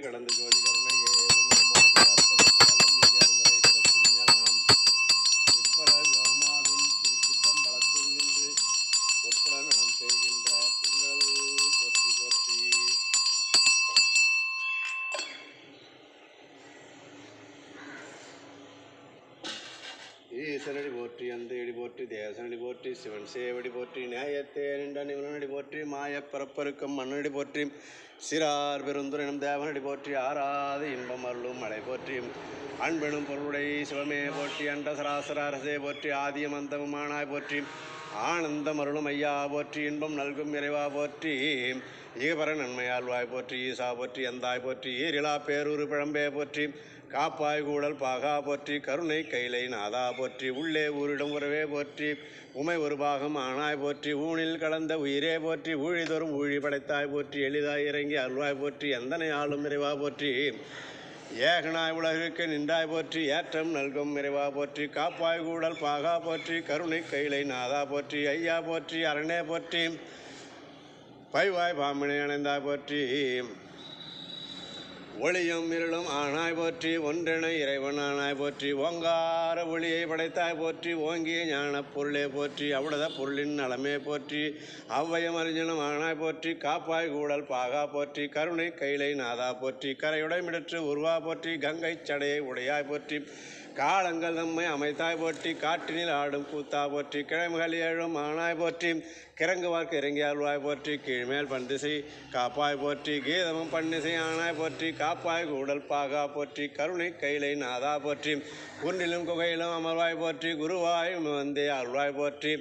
கடந்து ஜோதி ஈசனடி போற்றி அந்த போற்றி தேசனடி போற்றி சிவன் சேவடி போற்றி நேயத்தே நின்ற நிவனடி போற்றி மாயப் பரப்பருக்கும் மண்ணடி போற்றி சிறார் பெருந்துரனும் தேவனடி போற்றி ஆறாத இன்பம் அருளும் மழை போற்றி அன்பெனும் பொருளுடை சிவமே போற்றி அண்ட சராசர அரசே போற்றி ஆதியம் அந்தமுமானாய் போற்றி ஆனந்தம் அருளும் ஐயா போற்றி இன்பம் நல்கும் இறைவா போற்றி ஈகபர நன்மையாழ்வாய் போற்றி ஈசா போற்றி எந்தாய் போற்றி ஈரிலா பேரூர் பிழம்பே போற்றி காப்பாய் கூடல் பாகா போற்றி கருணை கைலை நாதா போற்றி உள்ளே ஊரிடம் உறவே போற்றி உமை ஒரு பாகம் ஆனாய் போற்றி ஊனில் கலந்த உயிரே போற்றி ஊழிதோறும் ஊழி படைத்தாய் போற்றி எளிதாய் இறங்கி அருள்வாய் போற்றி எந்தனை ஆளும் இறைவா போற்றி ஏகனாய் உலகிற்கு நின்றாய் போற்றி ஏற்றம் நல்கும் இறைவா போற்றி காப்பாய் கூடல் பாகா போற்றி கருணை கைலை நாதா போற்றி ஐயா போற்றி அரணே போற்றி பைவாய் பாம்பினை அணைந்தாய் போற்றி. ஒளியும் இருளும் ஆனாய் போற்றி ஒன்றென இறைவன் ஆனாய் போற்றி ஓங்கார ஒளியை படைத்தாய் போற்றி ஓங்கிய ஞான பொருளே போற்றி அவ்வளத பொருளின் நலமே போற்றி அவ்வயம் அறிஞனும் ஆனாய் போற்றி காப்பாய் கூடல் பாகா போற்றி கருணை கைலை நாதா போற்றி கரையுடைமிடற்று உருவா போற்றி கங்கை சடையை உடையாய் போற்றி காலங்கள் நம்மை அமைத்தாய் போற்றி காற்றினில் ஆடும் கூத்தா போற்றி கிழமைகள் ஏழும் ஆனாய் போற்றி கிறங்குவார்க்கு இறங்கி அருள்வாய் போற்றி கீழ்மேல் பண்டிசை காப்பாய் போற்றி கீதமும் பண்டிசை ஆனாய் போற்றி காப்பாய் கூடல் பாகா போற்றி கருணை கைலை நாதா போற்றி குன்றிலும் குகையிலும் அமர்வாய் போற்றி குருவாய் வந்தே அருள்வாய் போற்றி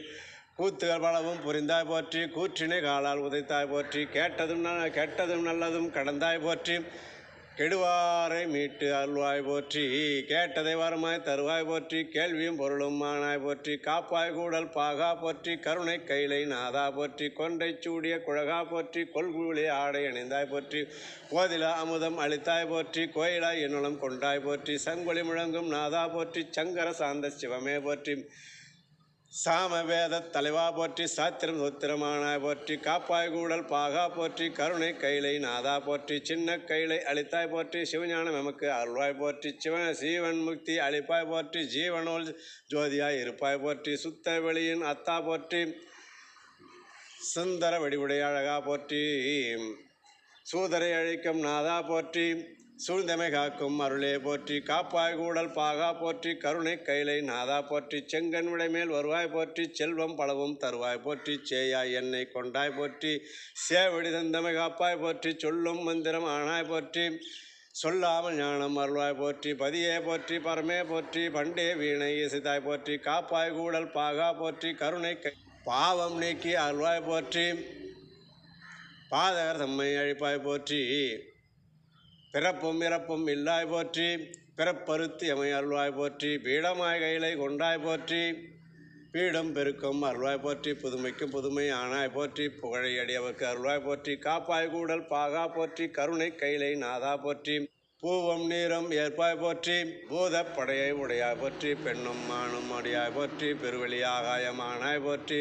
கூத்துகள் பலவும் புரிந்தாய் போற்றி கூற்றினை காலால் உதைத்தாய் போற்றி கேட்டதும் ந- கெட்டதும் நல்லதும் கடந்தாய் போற்றி கெடுவாரை மீட்டு அருள்வாய் போற்றி கேட்டதை வரமாய் தருவாய் போற்றி கேள்வியும் பொருளும் மானாய் போற்றி காப்பாய் கூடல் பாகா போற்றி கருணை கைலை நாதா போற்றி கொன்றை சூடிய குழகா போற்றி கொள்குழி ஆடை அணிந்தாய் போற்றி கோதிலா அமுதம் அளித்தாய் போற்றி கோயிலாய் என்னுளம் கொண்டாய் போற்றி சங்கொலி முழங்கும் நாதா போற்றி சங்கர சாந்த சிவமே போற்றி. சாமவேத தலைவா போற்றி சாத்திரம் சொத்திரமானாய் போற்றி காப்பாய் கூடல் பாகா போற்றி கருணை கைலை நாதா போற்றி சின்ன கைலை அழித்தாய் போற்றி சிவஞானம் எமக்கு அருள்வாய் போற்றி சிவ சீவன் முக்தி அழிப்பாய் போற்றி ஜீவனோல் ஜோதியாய் இருப்பாய் போற்றி சுத்த வெளியின் அத்தா போற்றி சுந்தர வடிவுடைய அழகா போற்றி சூதரை அழிக்கும் நாதா போற்றி சூழ்ந்தமை காக்கும் அருளே போற்றி காப்பாய் கூடல் பாகா போற்றி கருணை கைலை நாதா போற்றி செங்கன் விடைமேல் வருவாய் போற்றி செல்வம் பலவும் தருவாய் போற்றி சேயாய் என்னை கொண்டாய் போற்றி சேவடி தந்தமை காப்பாய் போற்றி சொல்லும் மந்திரம் ஆனாய் போற்றி சொல்லாமல் ஞானம் அருள்வாய் போற்றி பதியே போற்றி பரமே போற்றி பண்டே வீணை இசைத்தாய் போற்றி காப்பாய் கூடல் பாகா போற்றி கருணை கை பாவம் நீக்கி அருள்வாய் போற்றி பாதகர் தம்மை அழிப்பாய் போற்றி. பிறப்பும் இறப்பும் இல்லாய் போற்றி பிறப்பருத்தி எமை அருள்வாய் போற்றி பீடமாய் கையிலை கொண்டாய் போற்றி பீடம் பெருக்கும் அருள்வாய் போற்றி புதுமைக்கும் புதுமை ஆனாய் போற்றி புகழை அடியவர்க்கு அருள்வாய் போற்றி காப்பாய் கூடல் பாகா போற்றி கருணை கைலை நாதா போற்றி பூவம் நீரம் ஏற்பாய் போற்றி பூதப் படையை உடையாய் போற்றி பெண்ணும் மானும் அடியாய் போற்றி பெருவெளி ஆகாயமானாய் போற்றி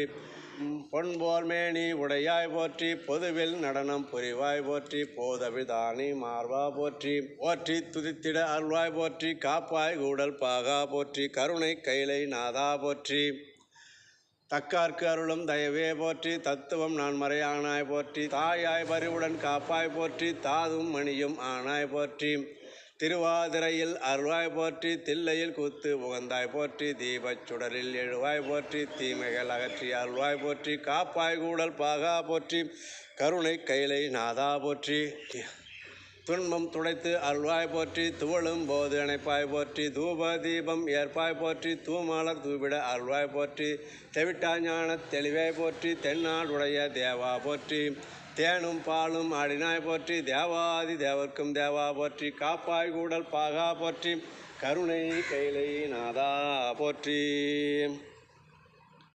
பொன்போர்மேனி மேனி உடையாய் போற்றி பொதுவில் நடனம் புரிவாய் போற்றி போதவிதானி மார்வா போற்றி போற்றி துதித்திட அருள்வாய் போற்றி காப்பாய் கூடல் பாகா போற்றி கருணை கைலை நாதா போற்றி. தக்கார்க்கு அருளும் தயவே போற்றி தத்துவம் நான் மறையானாய் போற்றி தாயாய் பறிவுடன் காப்பாய் போற்றி தாதும் மணியும் ஆனாய் போற்றி. திருவாதிரையில் அருள்வாய் போற்றி தில்லையில் கூத்து உகந்தாய் போற்றி தீபச் சுடரில் எழுவாய் போற்றி தீமைகள் அகற்றி அருள்வாய் போற்றி காப்பாய் கூடல் பாகா போற்றி கருணை கைலை நாதா போற்றி. துன்பம் துடைத்து அருள்வாய் போற்றி துவளும் போது அணைப்பாய் போற்றி தூப தீபம் ஏற்பாய் போற்றி தூமாளர் தூவிட அருள்வாய் போற்றி தெவிட்டா ஞான தெளிவாய் போற்றி தென்னாடுடைய தேவா போற்றி தேனும் பாலும் ஆடினாய் போற்றி தேவாதி தேவர்க்கும் தேவா போற்றி காப்பாய் கூடல் பாகா போற்றி கருணை கைலை நாதா போற்றி.